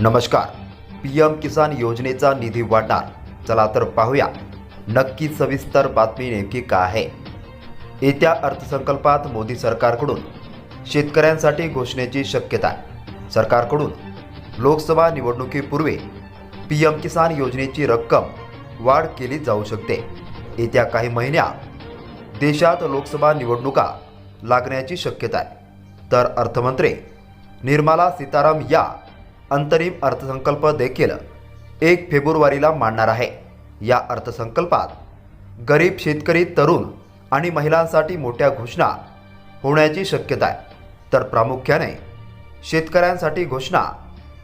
नमस्कार. P M किसान योजनेचा निधी वाढणार चला तर पाहूया. नक्की सविस्तर बातमी नेमकी काय आहे? येत्या अर्थसंकल्पात मोदी सरकारकडून शेतकऱ्यांसाठी घोषणेची शक्यता. आहे सरकारकडून लोकसभा निवडणुकीपूर्वी पी एम किसान योजनेची रक्कम वाढ केली जाऊ शकते. येत्या काही महिन्यात देशात लोकसभा निवडणुका लागण्याची शक्यता आहे. तर अर्थमंत्री निर्मला सीताराम या अंतरिम अर्थसंकल्प देखील एक फेब्रुवारीला मांडणार आहे. या अर्थसंकल्पात गरीब शेतकरी तरुण आणि महिलांसाठी मोठ्या घोषणा होण्याची शक्यता आहे. तर प्रामुख्याने शेतकऱ्यांसाठी घोषणा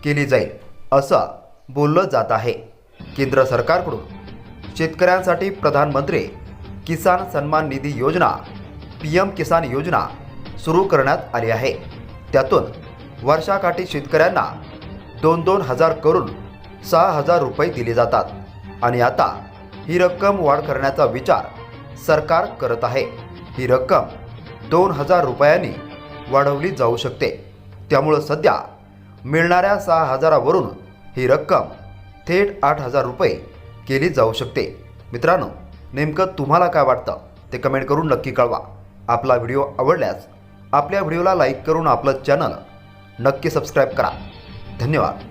केली जाईल असं बोललं जात आहे. केंद्र सरकारकडून शेतकऱ्यांसाठी प्रधानमंत्री किसान सन्मान निधी योजना पी एम किसान योजना सुरू करण्यात आली आहे. त्यातून वर्षाकाठी शेतकऱ्यांना दोन दोन हजार करून सहा हजार रुपये दिले जातात. आणि आता ही रक्कम वाढ करण्याचा विचार सरकार करत आहे. ही रक्कम दोन हजार रुपयांनी वाढवली जाऊ शकते. त्यामुळं सध्या मिळणाऱ्या सहा हजारावरून ही रक्कम थेट आठ हजार रुपये केली जाऊ शकते. मित्रांनो नेमकं तुम्हाला काय वाटतं? ते कमेंट करून नक्की कळवा. आपला व्हिडिओ आवडल्यास आपल्या व्हिडिओला लाईक करून आपलं चॅनल नक्की सबस्क्राईब करा. धन्यवाद